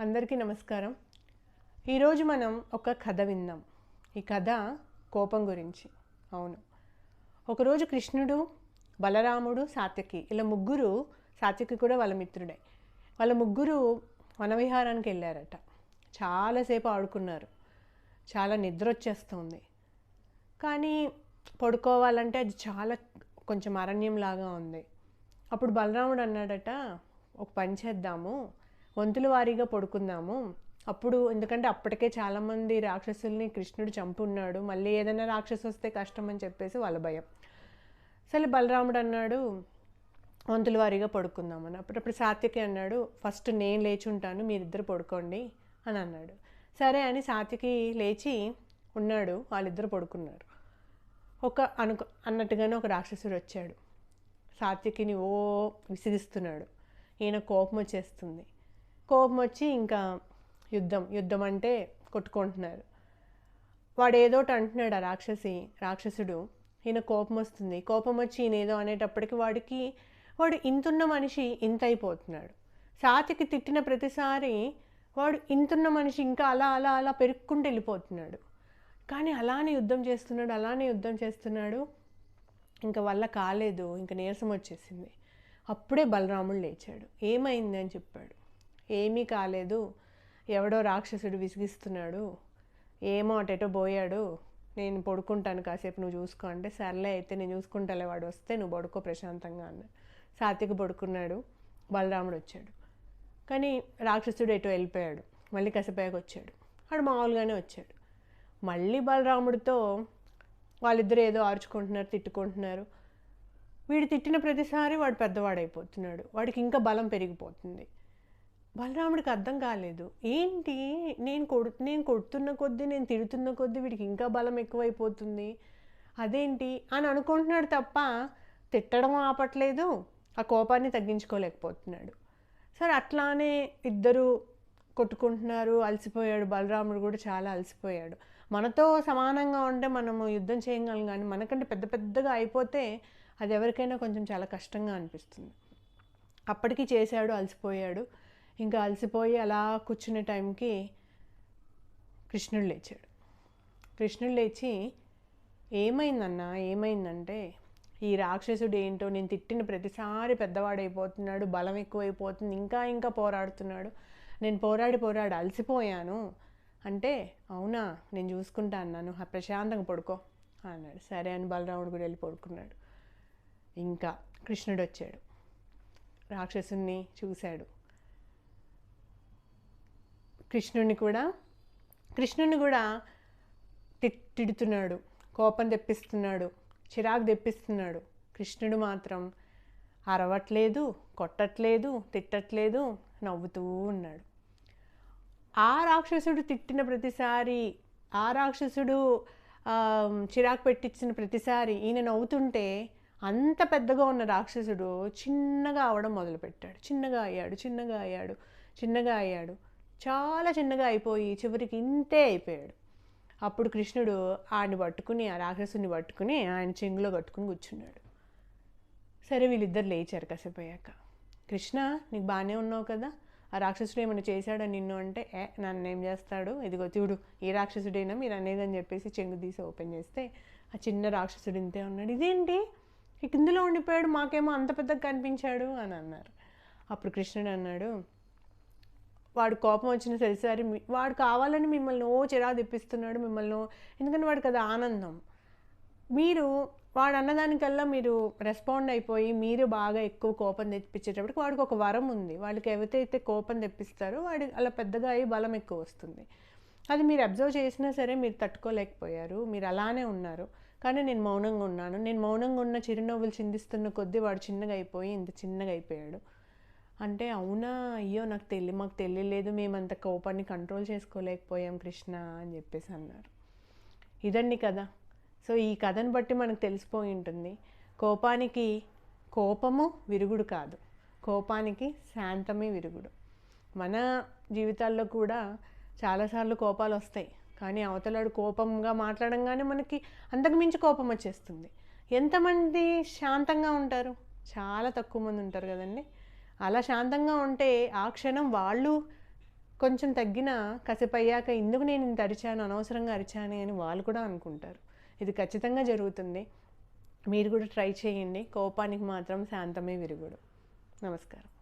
అందరికీ నమస్కారం. ఈరోజు మనం ఒక కథ విందాం. ఈ కథ కోపం గురించి. అవును. ఒకరోజు కృష్ణుడు బలరాముడు సాత్యకి ఇలా ముగ్గురు సాత్యకి కూడా వాళ్ళ మిత్రుడే. వాళ్ళ ముగ్గురు వనవిహారానికి వెళ్ళారట. చాలాసేపు ఆడుకున్నారు. చాలా నిద్ర వచ్చేస్తుంది. కానీ పడుకోవాలంటే అది చాలా కొంచెం అరణ్యంలాగా ఉంది. అప్పుడు బలరాముడు అన్నాడట ఒక పని చేద్దాము. వంతుల వారీగా పడుకుందాము. అప్పుడు ఎందుకంటే అప్పటికే చాలామంది రాక్షసుల్ని కృష్ణుడు చంపున్నాడు. మళ్ళీ ఏదైనా రాక్షసు వస్తే కష్టం అని చెప్పేసి వాళ్ళ భయం. సరే బలరాముడు అన్నాడు వంతుల వారీగా పడుకుందామని అప్పుడప్పుడు సాత్యకి అన్నాడు ఫస్ట్ నేను లేచి ఉంటాను మీరిద్దరు పడుకోండి అని అన్నాడు. సరే అని సాత్వికి లేచి ఉన్నాడు వాళ్ళిద్దరు పడుకున్నారు. ఒక అనుకు అన్నట్టుగానే ఒక రాక్షసుడు వచ్చాడు. సాత్యకిని ఓ విసిగిస్తున్నాడు. ఈయన కోపం వచ్చేస్తుంది. కోపం వచ్చి ఇంకా యుద్ధం యుద్ధం అంటే కొట్టుకుంటున్నారు. వాడు ఏదోటి అంటున్నాడు ఆ రాక్షసి రాక్షసుడు. ఈయన కోపం వస్తుంది కోపం వచ్చి ఈయన ఏదో అనేటప్పటికి వాడికి వాడు ఇంతున్న మనిషి ఇంత అయిపోతున్నాడు సాతికి తిట్టిన ప్రతిసారి వాడు ఇంతున్న మనిషి ఇంకా అలా అలా అలా పెరుక్కుంటూ వెళ్ళిపోతున్నాడు. కానీ అలానే యుద్ధం చేస్తున్నాడు అలానే యుద్ధం చేస్తున్నాడు. ఇంకా వల్ల కాలేదు ఇంకా నీరసం వచ్చేసింది. అప్పుడే బలరాముడు లేచాడు. ఏమైంది అని చెప్పాడు. ఏమీ కాలేదు. ఎవడో రాక్షసుడు విసిగిస్తున్నాడు. ఏమో అటెటో పోయాడు నేను పడుకుంటాను కాసేపు నువ్వు చూసుకో అంటే సర్లే అయితే నేను చూసుకుంటాలే వాడు వస్తే నువ్వు పడుకో ప్రశాంతంగా అన్నాడు సాత్విక పడుకున్నాడు. బలరాముడు వచ్చాడు. కానీ రాక్షసుడు ఎటో వెళ్ళిపోయాడు. మళ్ళీ కసపాయకు వచ్చాడు. వాడు మామూలుగానే వచ్చాడు. మళ్ళీ బలరాముడితో వాళ్ళిద్దరు ఏదో ఆర్చుకుంటున్నారు తిట్టుకుంటున్నారు. వీడు తిట్టిన ప్రతిసారి వాడు పెద్దవాడైపోతున్నాడు. వాడికి ఇంకా బలం పెరిగిపోతుంది. బలరాముడికి అర్థం కాలేదు. ఏంటి? నేను కొడు నేను కొడుతున్న కొద్దీ నేను తిడుతున్న కొద్దీ వీడికి ఇంకా బలం ఎక్కువైపోతుంది. అదేంటి? అని అనుకుంటున్నాడు తప్ప తిట్టడం ఆపట్లేదు. ఆ కోపాన్ని తగ్గించుకోలేకపోతున్నాడు. సరే అట్లానే ఇద్దరు కొట్టుకుంటున్నారు. అలసిపోయాడు. బలరాముడు కూడా చాలా అలసిపోయాడు. మనతో సమానంగా ఉంటే మనము యుద్ధం చేయగలం కానీ మనకంటే పెద్ద పెద్దగా అయిపోతే అది ఎవరికైనా కొంచెం చాలా కష్టంగా అనిపిస్తుంది. అప్పటికి చేశాడు అలసిపోయాడు. ఇంకా అలసిపోయి అలా కూర్చునే టైంకి కృష్ణుడు లేచాడు. కృష్ణుడు లేచి ఏమైందన్నా? ఏమైందంటే ఈ రాక్షసుడు ఏంటో నేను తిట్టిన ప్రతిసారి పెద్దవాడైపోతున్నాడు బలం ఎక్కువైపోతుంది ఇంకా ఇంకా పోరాడుతున్నాడు. నేను పోరాడి పోరాడి అలసిపోయాను. అంటే అవునా? నేను చూసుకుంటా అన్నాను ప్రశాంతంగా పడుకో అన్నాడు. సరే అని బలరాముడు కూడా వెళ్ళి పడుకున్నాడు. ఇంకా కృష్ణుడు వచ్చాడు. రాక్షసుని చూశాడు. కృష్ణుడిని కూడా కృష్ణుని కూడా తిడుతున్నాడు. కోపం తెప్పిస్తున్నాడు. చిరాకు తెప్పిస్తున్నాడు. కృష్ణుడు మాత్రం అరవట్లేదు కొట్టట్లేదు తిట్టట్లేదు నవ్వుతూ ఉన్నాడు. ఆ రాక్షసుడు తిట్టిన ప్రతిసారి ఆ రాక్షసుడు చిరాకు పెట్టించిన ప్రతిసారి ఈయన నవ్వుతుంటే అంత పెద్దగా ఉన్న రాక్షసుడు చిన్నగా అవడం మొదలుపెట్టాడు. చిన్నగా అయ్యాడు చిన్నగా అయ్యాడు చిన్నగా అయ్యాడు. చాలా చిన్నగా అయిపోయి చివరికి ఇంతే అయిపోయాడు. అప్పుడు కృష్ణుడు ఆయన పట్టుకుని ఆ రాక్షసుని పట్టుకుని ఆయన చెంగులో కట్టుకుని కూర్చున్నాడు. సరే వీళ్ళిద్దరు లేచారు కాసేపోయాక కృష్ణ నీకు బాగానే ఉన్నావు కదా? ఆ రాక్షసుడు ఏమైనా చేశాడా నిన్ను అంటే? ఏ నన్ను ఏం చేస్తాడు? ఇదిగో చూడు ఏ రాక్షసుడైనా? మీరు అనేదని చెప్పేసి చెంగు తీసి ఓపెన్ చేస్తే ఆ చిన్న రాక్షసుడు ఇంతే ఉన్నాడు. ఇదేంటి? కిందలో ఉండిపోయాడు మాకేమో అంత పెద్దగా కనిపించాడు అని అన్నారు. అప్పుడు కృష్ణుడు అన్నాడు వాడు కోపం వచ్చిన సరిసారి మీ- వాడు కావాలని మిమ్మల్ని ఓ చిరా తెప్పిస్తున్నాడు మిమ్మల్ని ఎందుకంటే వాడికి అది ఆనందం. మీరు వాడు అన్నదానికల్లా మీరు రెస్పాండ్ అయిపోయి మీరు బాగా ఎక్కువ కోపం తెప్పించేటప్పటికి వాడికి ఒక వరం ఉంది. వాళ్ళకి ఎవరైతే కోపం తెప్పిస్తారో వాడి అలా పెద్దగా అయ్యి బలం ఎక్కువ వస్తుంది. అది మీరు అబ్జర్వ్ చేసినా సరే మీరు తట్టుకోలేకపోయారు మీరు అలానే ఉన్నారు. కానీ నేను మౌనంగా ఉన్నాను. నేను మౌనంగా ఉన్న చిరునవ్వులు చిందిస్తున్న కొద్దీ వాడు చిన్నగా అయిపోయి ఇంత చిన్నగా అయిపోయాడు. అంటే అవునా? అయ్యో నాకు తెలియ మాకు తెలియలేదు. మేము అంత కోపాన్ని కంట్రోల్ చేసుకోలేకపోయాం కృష్ణ అని చెప్పేసి అన్నారు. ఇదండి కథ. సో ఈ కథను బట్టి మనకు తెలిసిపోయి ఉంటుంది. కోపానికి కోపము విరుగుడు కాదు. కోపానికి శాంతమే విరుగుడు. మన జీవితాల్లో కూడా చాలాసార్లు కోపాలు వస్తాయి. కానీ అవతలాడు కోపంగా మాట్లాడంగానే మనకి అంతకు మించి కోపం వచ్చేస్తుంది. ఎంతమంది శాంతంగా ఉంటారు? చాలా తక్కువ మంది ఉంటారు కదండి. అలా శాంతంగా ఉంటే ఆ క్షణం వాళ్ళు కొంచెం తగ్గిన కసిపయ్యాక ఎందుకు నేను ఇంత అరిచాను? అనవసరంగా అరిచాను? అని వాళ్ళు కూడా అనుకుంటారు. ఇది ఖచ్చితంగా జరుగుతుంది. మీరు కూడా ట్రై చేయండి. కోపానికి మాత్రం శాంతమే విరుగుడు నమస్కారం.